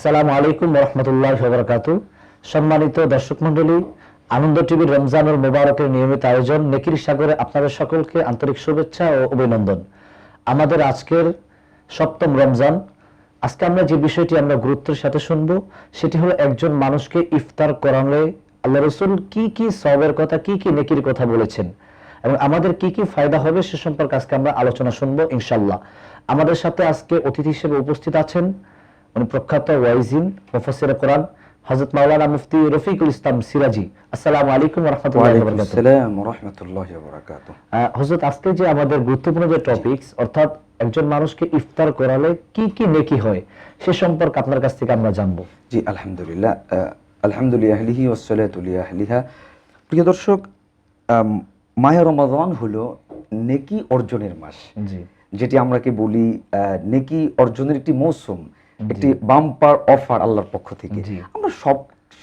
আসসালামু আলাইকুম রহমতুল্লাহ বরকাত সম্মানিত দর্শক মন্ডলী আনন্দ টিভির রমজানুল মোবারকের নিয়মিত আয়োজন নেকির সাগরে আপনাদের সকলকে আন্তরিক শুভেচ্ছা ও অভিনন্দন। আমাদের আজকের সপ্তম রমজান। আজকে আমরা যে বিষয়টি আমরা গুরুত্বের সাথে শুনব, সেটি হলো একজন মানুষকে ইফতার করালে আল্লাহ রসুল কি কি সবের কথা, কি কি নেকির কথা বলেছেন এবং আমাদের কি কি ফায়দা হবে সে সম্পর্কে আজকে আমরা আলোচনা শুনব ইনশাল্লাহ আমাদের সাথে আজকে অতিথি হিসেবে উপস্থিত আছেন উনি প্রখ্যাত ওয়াইজিন মুফাসসির কোরআন হযরত মাওলানা মুফতি রফিকুল ইসলাম সিরাজি। আসসালামু আলাইকুম ওয়া রাহমাতুল্লাহি ওয়া বারাকাতুহু। আসসালাম রহমতুল্লাহ বরাকাত আহ, হযরত আজকে যে আমাদের গুরুত্বপূর্ণ যে টপিকস অর্থাৎ একজন মানুষকে ইফতার করালে কি কি নেকি হয় সে সম্পর্কে আপনার কাছ থেকে আমরা জানব। জি আলহামদুলিল্লাহ। আলহামদুলিল্লাহ আহলিহি ওসলাতুলিয়া আহলিহা। প্রিয় দর্শক মাহে রমাদান হলো নেকি অর্জনের মাস। জি। যেটি আমরা কি বলি আহ, নেকি অর্জনের একটি মৌসুম। একটি বাম্পার অফার আল্লাহর পক্ষ থেকে। আমরা সব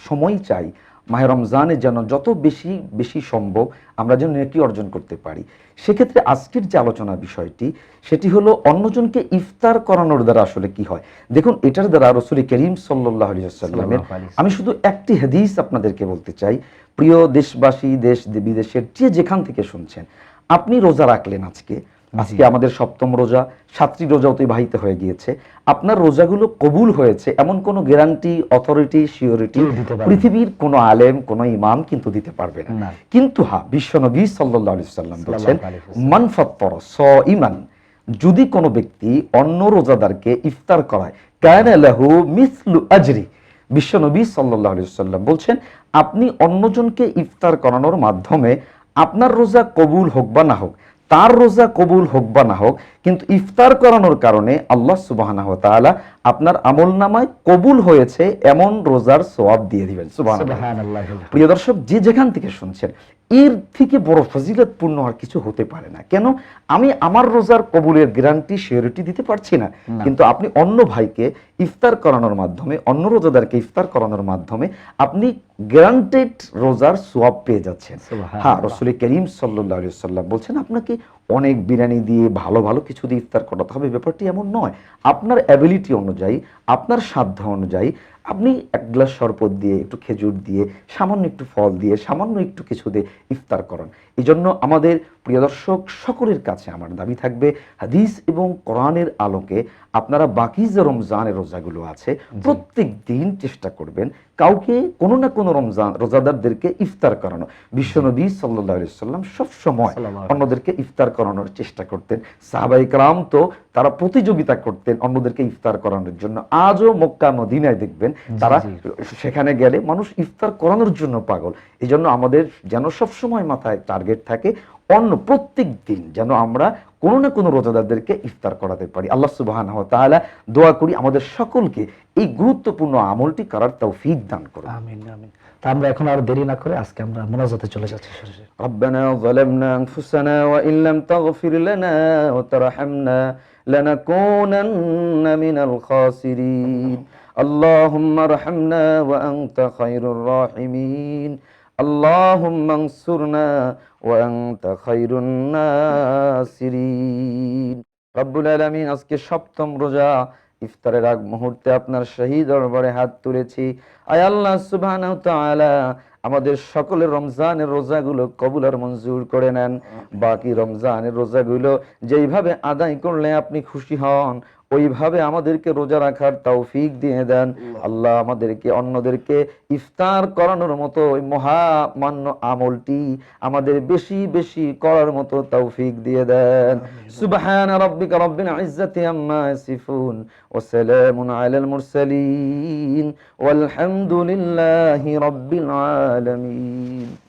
সময় চাই মাহে রমজানে যেন যত বেশি বেশি সম্ভব আমরা যেন নেকি অর্জন করতে পারি। সেক্ষেত্রে আজকের যে আলোচনা বিষয়টি সেটি হলো অন্যজনকে ইফতার করানোর দ্বারা আসলে কি হয়? দেখুন এটার দ্বারা রসুল করিম সাল্লাহ আলিয়াল্লামের আমি শুধু একটি হাদিস আপনাদেরকে বলতে চাই। প্রিয় দেশবাসী দেশ বিদেশের যে যেখান থেকে শুনছেন আপনি রোজা রাখলেন আজকে? আজকে আমাদের সপ্তম রোজা সাতটি রোজা অতিবাহিত হয়ে গিয়েছে। আপনার রোজাগুলো কবুল হয়েছে? এমন কোনো গ্যারান্টি অথরিটি সিওরিটি। পৃথিবীর কোনো আলেম কোনো ইমাম কিন্তু দিতে পারবে না। কিন্তু হ্যাঁ বিশ্বনবী সাল্লাহ আলি সাল্লাম বলছেন মানফাত্তর স ইমান যদি কোনো ব্যক্তি অন্য রোজাদারকে ইফতার করায় কায়না লাহু মিসলু আজরি বিশ্বনবী সাল্লাহ আলি সাল্লাম বলছেন আপনি অন্যজনকে ইফতার করানোর মাধ্যমে আপনার রোজা কবুল হোক বা না হোক তার রোজা কবুল হোক বা না হোক কিন্তু ইফতার করানোর কারণে আল্লাহ সুবাহ আপনার আমল নামায় কবুল হয়েছে এমন রোজার সোয়াব দিয়ে দিবেন সুবাহ প্রিয় দর্শক যে যেখান থেকে শুনছেন এর থেকে বড় ফজিলতপূর্ণ আর কিছু হতে পারে না। কেন? আমি আমার রোজার কবুলের গ্যারান্টি সিওরিটি দিতে পারছি না। কিন্তু আপনি অন্য ভাইকে ইফতার করানোর মাধ্যমে অন্য রোজাদারকে ইফতার করানোর মাধ্যমে আপনি গ্যারান্টেড রোজার সোয়াব পেয়ে যাচ্ছেন। হ্যাঁ রসুল করিম সাল্লাহ সাল্লাম বলছেন আপনাকে অনেক বিরিয়ানি দিয়ে ভালো ভালো কিছু দিয়ে ইফতার করাতে হবে। ব্যাপারটি এমন নয়। আপনার অ্যাবিলিটি অনুযায়ী আপনার সাধ্য অনুযায়ী আপনি এক গ্লাস শরবত দিয়ে একটু খেজুর দিয়ে সামান্য একটু ফল দিয়ে সামান্য একটু কিছু দিয়ে ইফতার করান। এই জন্য আমাদের প্রিয় দর্শক সকলের কাছে আমার দাবি থাকবে হাদিস এবং কোরআনের আলোকে আপনারা বাকি যে রমজানের রোজাগুলো আছে প্রত্যেক দিন চেষ্টা করবেন কাউকে কোনো না কোনো রমজান রোজাদারদেরকে ইফতার করানো। বিশ্বনবী সাল্লাহ সাল্লাম সবসময় অন্যদেরকে ইফতার করানোর চেষ্টা করতেন। সাহাবাই কালাম তো তারা প্রতিযোগিতা করতেন অন্যদেরকে ইফতার করানোর জন্য। আজও মক্কা মদিনায় দেখবেন তারা সেখানে গেলে মানুষ ইফতার করানোর জন্য পাগল এই জন্য আমাদের যেন সবসময় মাথায় টার্গেট থাকে অন্য প্রত্যেক দিন যেন আমরা কোনো না কোনো রোজাদারদেরকে ইফতার করাতে পারি আল্লাহ সুবাহ তাআলা দোয়া করি আমাদের সকলকে এই গুরুত্বপূর্ণ আমলটি করার তৌফিক দান করুন আমিন আমিন তা আমরা এখন আর দেরি না করে আজকে আমরা মোনাজাতে চলে যাচ্ছি সরাসরি ربنا ظلمنا أنفسنا وإن لم تغفر لنا وترحمنا لنكونن من الخاسرين اللهم ارحمنا وأنت خير الراحمين اللهم انصرنا وأنت خير الناصرين رب العالمين আজকে সপ্তম রোজা ইফতারের আগ মুহূর্তে আপনার শহীদ দরবারে হাত তুলেছি আয় আল্লাহ সুবহানাহু ওয়া তাআলা আমাদের সকলের রমজানের রোজাগুলো কবুল আর মঞ্জুর করে নেন বাকি রমজানের রোজাগুলো যেইভাবে আদায় করলে আপনি খুশি হন ওইভাবে আমাদেরকে রোজা রাখার তৌফিক দিয়ে দেন। আল্লাহ। আমাদেরকে অন্যদেরকে ইফতার করানোর মতো ওই মহামান্য আমলটি আমাদের বেশি বেশি করার মতো তৌফিক দিয়ে দেন। সুবহান রাব্বিকা রব্বিল ইজ্জাতি আম্মা ইয়াসিফুন ওয়া সালামুন আলাল মুরসালিন ওয়ালহামদুলিল্লাহি রাব্বিল আলামিন।